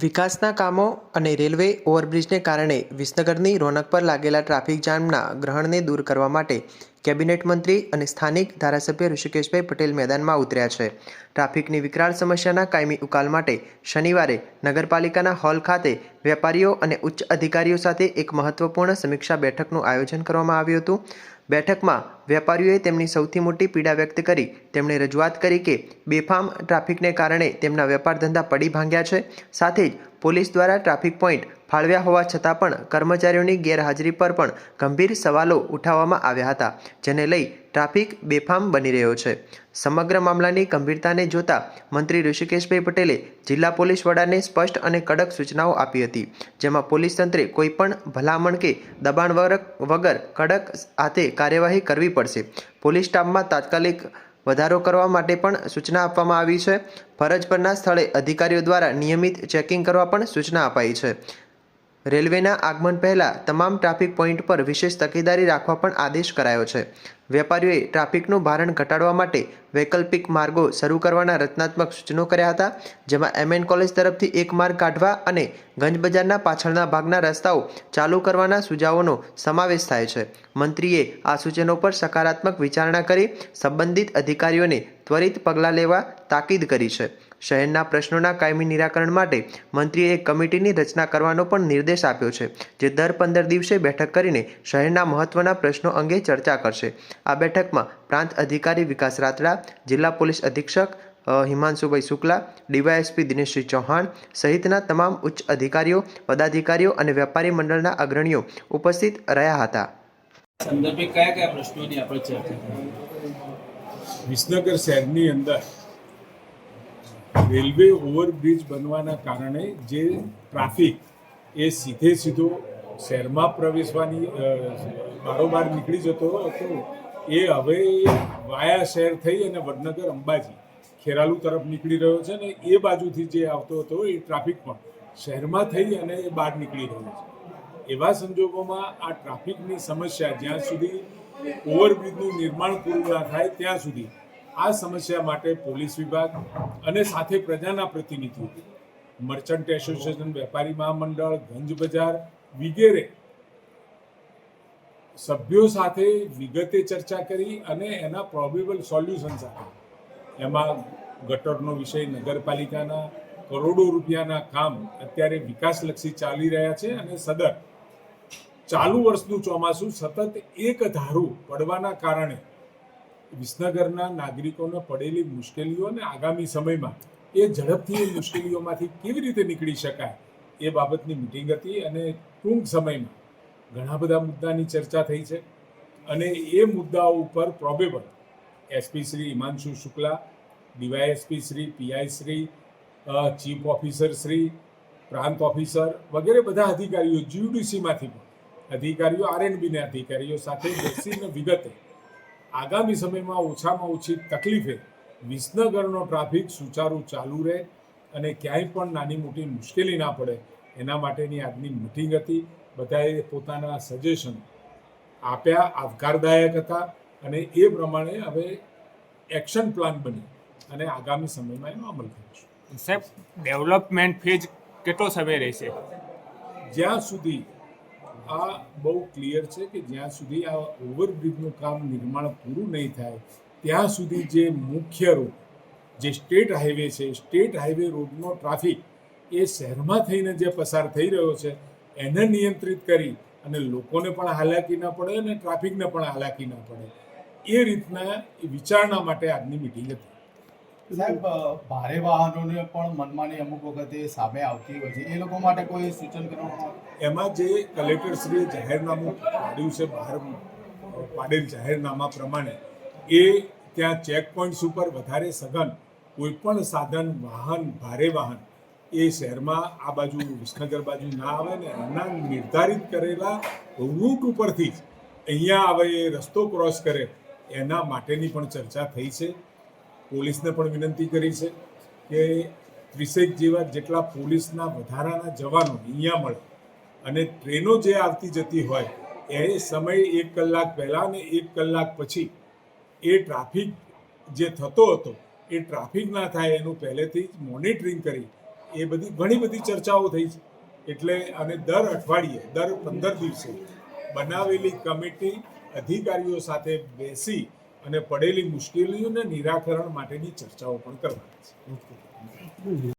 વિકાસના કામો અને રેલવે ઓવરબ્રિજને કારણે વિસનગરની રોનક પર લાગેલા ટ્રાફિક જામના ગ્રહણને દૂર કરવા માટે કેબિનેટ મંત્રી અને સ્થાનિક ધારાસભ્ય ઋષિકેશભાઈ પટેલ મેદાનમાં ઉતર્યા છે. ટ્રાફિકની વિકરાળ સમસ્યાના કાયમી ઉકાલ માટે શનિવારે નગરપાલિકાના હોલ ખાતે વેપારીઓ અને ઉચ્ચ અધિકારીઓ સાથે એક મહત્વપૂર્ણ સમીક્ષા બેઠકનું આયોજન કરવામાં આવ્યું હતું. બેઠકમાં વેપારીઓએ તેમની સૌથી મોટી પીડા વ્યક્ત કરી. તેમણે રજૂઆત કરી કે, બેફામ ટ્રાફિકને કારણે તેમના વેપાર ધંધા પડી ભાંગ્યા છે. સાથે જ, પોલીસ દ્વારા ટ્રાફિક પોઈન્ટ ફાળવ્યા હોવા છતાં પણ કર્મચારીઓની ગેરહાજરી પર પણ ગંભીર સવાલો ઉઠાવવામાં આવ્યા હતા, જેને લઈ ટ્રાફિક બેફામ બની રહ્યો છે. સમગ્ર મામલાની ગંભીરતાને જોતા મંત્રી ઋષિકેશભાઈ પટેલે જિલ્લા પોલીસ વડાને સ્પષ્ટ અને કડક સૂચનાઓ આપી હતી, જેમાં પોલીસ તંત્રે કોઈપણ ભલામણ કે દબાણ વગર કડક હાથે કાર્યવાહી કરવી પડશે. પોલીસ સ્ટાફમાં તાત્કાલિક વધારો કરવા માટે પણ સૂચના આપવામાં આવી છે. ફરજ પરના સ્થળે અધિકારીઓ દ્વારા નિયમિત ચેકિંગ કરવા પણ સૂચના અપાઈ છે. રેલવેના આગમન પહેલાં તમામ ટ્રાફિક પોઈન્ટ પર વિશેષ તકેદારી રાખવા પણ આદેશ કરાયો છે. વેપારીઓએ ટ્રાફિકનું ભારણ ઘટાડવા માટે વૈકલ્પિક માર્ગો શરૂ કરવાના રચનાત્મક સૂચનો કર્યા હતા, જેમાં એમએન કોલેજ તરફથી એક માર્ગ કાઢવા અને ગંજ બજારના પાછળના ભાગના રસ્તાઓ ચાલુ કરવાના સુઝાવોનો સમાવેશ થાય છે. મંત્રીએ આ સૂચનો પર સકારાત્મક વિચારણા કરી, સંબંધિત અધિકારીઓને ત્વરિત પગલાં લેવા તાકીદ કરી છે. શહેરના પ્રશ્નોના કાયમી નિરાકરણ માટે મંત્રીએ એક કમિટીની રચના કરવાનો પણ નિર્દેશ આપ્યો છે જે દર પંદર દિવસે બેઠક કરીને શહેરના મહત્વના પ્રશ્નો અંગે ચર્ચા કરશે. આ બેઠકમાં પ્રાંત અધિકારી વિકાસ રાતડા જિલ્લા પોલીસ અધિક્ષક હિમાંશુભાઈ શુક્લા ડીવાયએસપી દિનેશસિંહ ચૌહાણ સહિતના તમામ ઉચ્ચ અધિકારીઓ પદાધિકારીઓ અને વેપારી મંડળના અગ્રણીઓ ઉપસ્થિત રહ્યા હતા. સંદર્ભે કયા કયા પ્રશ્નોની આપણે ચર્ચા વિસનગર શહેરની અંદર રેલવે ઓવરબ્રિજ બનવાના કારણે જે ટ્રાફિક એ સીધે સીધો શહેરમાં પ્રવેશવાની બારોબાર નીકળી જતો હતો, એ હવે વાયા શહેર થઈ અને વડનગર અંબાજી, ખેરાલુ તરફ નીકળી રહ્યો છે ને એ બાજુથી જે આવતો હતો એ ટ્રાફિક પણ શહેરમાં થઈ અને એ બહાર નીકળી રહ્યો છે. એવા સંજોગોમાં આ ટ્રાફિકની સમસ્યા જ્યાં સુધી ઓવરબ્રિજનું નિર્માણ પૂરું ના થાય, ત્યાં સુધી આ સમસ્યા માટે પોલીસ વિભાગ અને સાથે પ્રજાના પ્રતિનિધિઓ, મર્ચન્ટ એસોસિએશન વેપારી મહામંડળ, ગંજ બજાર વગેરે સભ્યો સાથે વિગતે ચર્ચા કરી અને એના પ્રોબેબલ સોલ્યુશન સાથે એમાં ગટરનો વિષય નગરપાલિકાના કરોડો રૂપિયાના કામ અત્યારે વિકાસલક્ષી ચાલી રહ્યા છે અને સદર ચાલુ વર્ષનું ચોમાસું સતત એક ધારું પડવાના કારણે વિસનગરના નાગરિકોને પડેલી મુશ્કેલીઓ અને આગામી સમયમાં એ ઝડપથી એ મુશ્કેલીઓમાંથી કેવી રીતે નીકળી શકાય એ બાબતની મિટિંગ હતી અને ટૂંક સમયમાં ઘણા બધા મુદ્દાની ચર્ચા થઈ છે. અને એ મુદ્દાઓ ઉપર probable SP Shri Himanshu Shukla, DYSP Shri, PI Shri chief officer Shri, પ્રાંત ઓફિસર વગેરે બધા અધિકારીઓ, જીયુડીસીમાંથી પણ અધિકારીઓ, આરએનબીના અધિકારીઓ સાથે બેસીને વિગતે આગામી સમયમાં ઓછામાં ઓછી તકલીફે વિસનગરનો ટ્રાફિક સુચારુ ચાલુ રહે અને ક્યાંય પણ નાની મોટી મુશ્કેલી ના પડે એના માટેની આજની મિટિંગ હતી. બધાએ પોતાના સજેશન આપ્યા આવકારદાયક હતા અને એ પ્રમાણે હવે એક્શન પ્લાન બની અને આગામી સમયમાં એનો અમલ કરીશું સાહેબ ડેવલપમેન્ટ ફેજ કેટલો સમય રહેશે? જ્યાં સુધી આ બહુ ક્લિયર છે કે જ્યાં સુધી આ ઓવરબ્રિજનું કામ નિર્માણ પૂરું નહીં થાય, ત્યાં સુધી જે મુખ્ય રોડ જે સ્ટેટ હાઈવે છે સ્ટેટ હાઈવે રોડનો ટ્રાફિક એ શહેરમાં થઈને જે પસાર થઈ રહ્યો છે, એને નિયંત્રિત કરી અને લોકોને પણ હાલાકી ના પડે અને ટ્રાફિકને પણ હાલાકી ના પડે. એ રીતના વિચારણા માટે આજની મિટિંગ હતી. સાહેબ ભારે વાહનોને પણ મનમાની અમુક વખતે સામે આવતી હોય છે. એ લોકો માટે કોઈ સૂચન કરવામાં એમાં જે કલેક્ટરશ્રીએ જાહેરનામું પાડ્યું છે, બહાર પાડેલ જાહેરનામા પ્રમાણે, એ ત્યાં ચેક પોઈન્ટ્સ ઉપર વધારે સઘન કોઈ પણ સાધન, વાહન, ભારે વાહન, એ શહેરમાં આ બાજુ વિસનગર બાજુ ના આવે ને એના નિર્ધારિત કરેલા રૂટ ઉપરથી જ અહીંયા આવે એ રસ્તો ક્રોસ કરે, એના માટેની પણ ચર્ચા થઈ છે. પોલીસને પણ વિનંતી કરી છે કે ત્રીસેક જેવા જેટલા પોલીસના વધારાના જવાનો અહીંયા મળે અને ટ્રેનો જે આવતી જતી હોય, એ સમય એક કલાક પહેલાં અને એક કલાક પછી એ ટ્રાફિક જે થતો હતો, એ ટ્રાફિક ના થાય એનું પહેલેથી જ મોનિટરિંગ કરી, એ બધી ઘણી બધી ચર્ચાઓ થઈ છે. એટલે અને દર અઠવાડિયે, દર પંદર દિવસે બનાવેલી કમિટી અધિકારીઓ સાથે બેસી અને પડેલી મુશ્કેલીઓને નિરાકરણ માટેની ચર્ચાઓ પણ કરવાની છે.